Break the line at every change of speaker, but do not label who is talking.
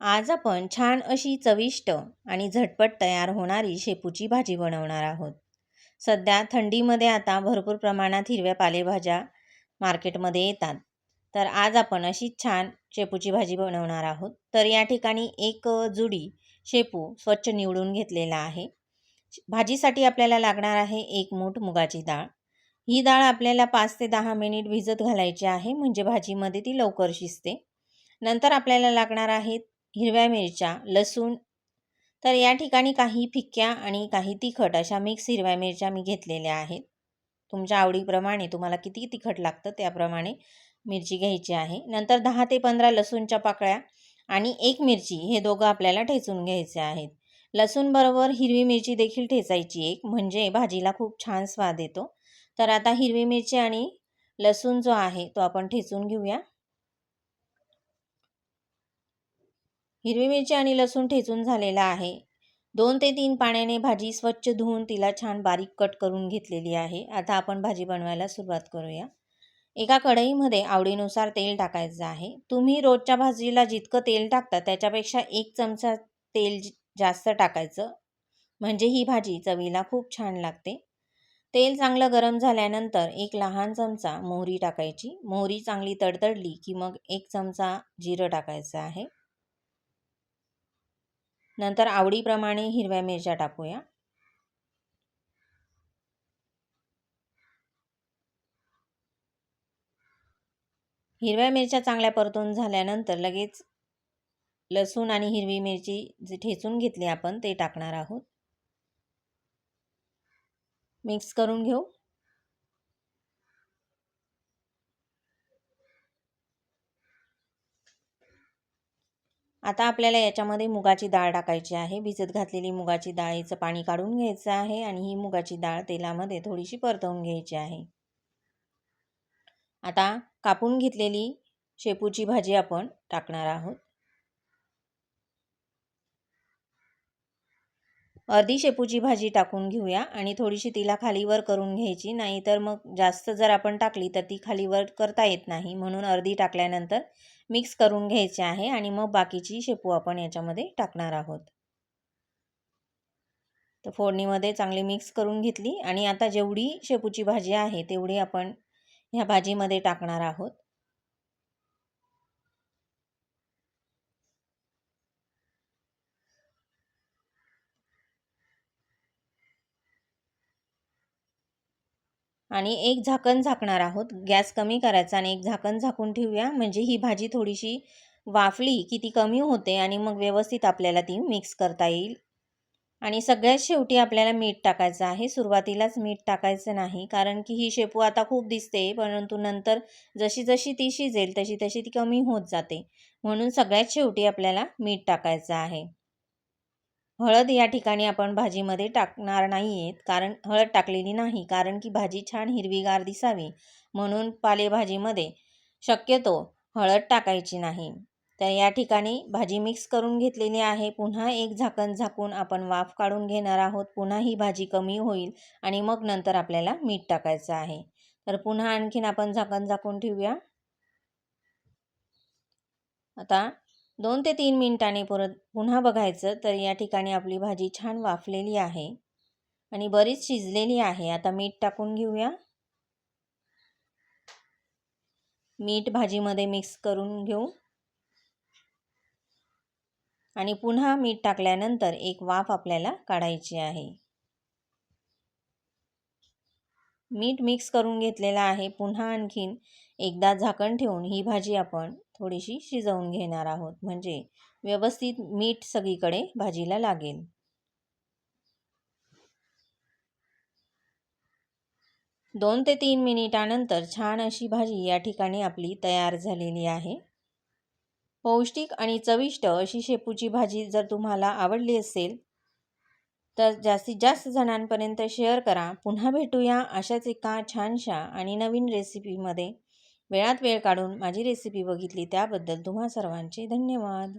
आज आपण छान अशी चविष्ट आणि झटपट तयार होणारी शेपूची भाजी बनवणार आहोत. सध्या थंडीमध्ये आता भरपूर प्रमाणात हिरव्या पालेभाज्या मार्केटमध्ये येतात. तर आज आपण अशी छान शेपूची भाजी बनवणार आहोत. तर या ठिकाणी एक जुडी शेपू स्वच्छ निवडून घेतलेला आहे. भाजीसाठी आपल्याला लागणार आहे एक मूठ मुगाची डाळ. ही डाळ आपल्याला पाच ते दहा मिनिट भिजत घालायची आहे म्हणजे भाजीमध्ये ती लवकर शिजते. नंतर आपल्याला लागणार आहेत हिरव्या मिरच्या लसूण. तर या ठिकाणी काही फिक्क्या आणि काही तिखट अशा मिक्स हिरव्या मिरच्या मी घेतलेल्या आहेत. तुमच्या आवडीप्रमाणे तुम्हाला किती तिखट लागतं त्याप्रमाणे मिरची घ्यायची आहे. नंतर दहा ते पंधरा लसूणच्या पाकळ्या आणि एक मिरची हे दोघं आपल्याला ठेचून घ्यायचे आहेत. लसूणबरोबर हिरवी मिरची देखील ठेचायची एक म्हणजे भाजीला खूप छान स्वाद येतो. तर आता हिरवी मिरची आणि लसूण जो आहे तो आपण ठेचून घेऊया. हिरवी मिरची आणि लसूण ठेचून झालेला आहे. दोन ते तीन पाण्याने भाजी स्वच्छ धुवून तिला छान बारीक कट करून घेतलेली आहे. आता आपण भाजी बनवायला सुरुवात करूया. एका कढईमध्ये आवडीनुसार तेल टाकायचं आहे. तुम्ही रोजच्या भाजीला जितकं तेल टाकता त्याच्यापेक्षा एक चमचा तेल जास्त टाकायचं. म्हणजे ही भाजी चवीला खूप छान लागते. तेल चांगलं गरम झाल्यानंतर एक लहान चमचा मोहरी टाकायची. मोहरी चांगली तडतडली की मग एक चमचा जिरं टाकायचं आहे. नंतर आवडीप्रमाणे हिरव्या मिरच्या टाकूया. हिरव्या मिरच्या चांगल्या परतून झाल्यानंतर लगेच लसूण आणि हिरवी मिरची जे ठेचून घेतली आपण ते टाकणार आहोत. मिक्स करून घेऊ. आता आपल्याला याच्यामध्ये मुगाची डाळ टाकायची आहे. भिजत घातलेली मुगाची डाळीचं पाणी काढून घ्यायचं आहे आणि ही मुगाची डाळ तेलामध्ये थोडीशी परतवून घ्यायची आहे. आता कापून घेतलेली शेपूची भाजी आपण टाकणार आहोत. अर्धी शेपूची भाजी टाकून घेऊया आणि थोडीशी तिला खालीवर करून घ्यायची. नाही तर मग जास्त जर आपण टाकली तर ती खालीवर करता येत नाही. म्हणून अर्धी टाकल्यानंतर मिक्स करून घ्यायचे आहे आणि मग बाकीची शेपू आपण याच्यामध्ये टाकणार आहोत. तर फोडणीमध्ये चांगली मिक्स करून घेतली आणि आता जेवढी शेपूची भाजी आहे तेवढी आपण ह्या भाजीमध्ये टाकणार आहोत. आणि एक झाकण झाकणार आहोत. गॅस कमी करायचा आणि एक झाकण झाकून ठेवूया. म्हणजे ही भाजी थोडीशी वाफली की ती कमी होते आणि मग व्यवस्थित आपल्याला ती मिक्स करता येईल. आणि सगळ्यात शेवटी आपल्याला मीठ टाकायचं आहे. सुरुवातीलाच मीठ टाकायचं नाही. कारण की ही शेपू आता खूप दिसते परंतु नंतर जशी जशी ती शिजेल तशी तशी ती कमी होत जाते. म्हणून सगळ्यात शेवटी आपल्याला मीठ टाकायचं आहे. हळद या ठिकाणी आपण भाजीमध्ये टाकणार नाही आहेत कारण हळद टाकलेली नाही कारण की भाजी छान हिरवीगार दिसावी म्हणून पालेभाजीमध्ये शक्यतो हळद टाकायची नाही. तर या ठिकाणी भाजी मिक्स करून घेतलेली आहे. पुन्हा एक झाकण झाकून आपण वाफ काढून घेणार आहोत. पुन्हा ही भाजी कमी होईल आणि मग नंतर आपल्याला मीठ टाकायचं आहे. तर पुन्हा आणखीन आपण झाकण झाकून ठेवूया. आता दोन ते तीन मिनिटांनी परत पुन्हा बघायचं तर या ठिकाणी आपली भाजी छान वाफलेली आहे आणि बरीच शिजलेली आहे. आता मीठ टाकून घेऊया. मीठ भाजीमध्ये मिक्स करून घेऊ. आणि पुन्हा मीठ टाकल्यानंतर एक वाफ आपल्याला काढायची आहे. मीठ मिक्स करून घेतलेलं आहे. पुन्हा आणखीन एकदा झाकण ठेवून ही भाजी आपण थोडीशी शिजवून घेणार आहोत. म्हणजे व्यवस्थित मीठ सगळीकडे भाजीला लागेल. दोन ते तीन मिनिटानंतर छान अशी भाजी या ठिकाणी आपली तयार झालेली आहे. पौष्टिक आणि चविष्ट अशी शेपूची भाजी जर तुम्हाला आवडली असेल तर जास्तीत जास्त जणांपर्यंत शेअर करा. पुन्हा भेटूया अशाच एका छानशा आणि नवीन रेसिपीमध्ये वेळात वेळ काढून माझी रेसिपी बघितली त्याबद्दल तुम्हा सर्वांचे धन्यवाद.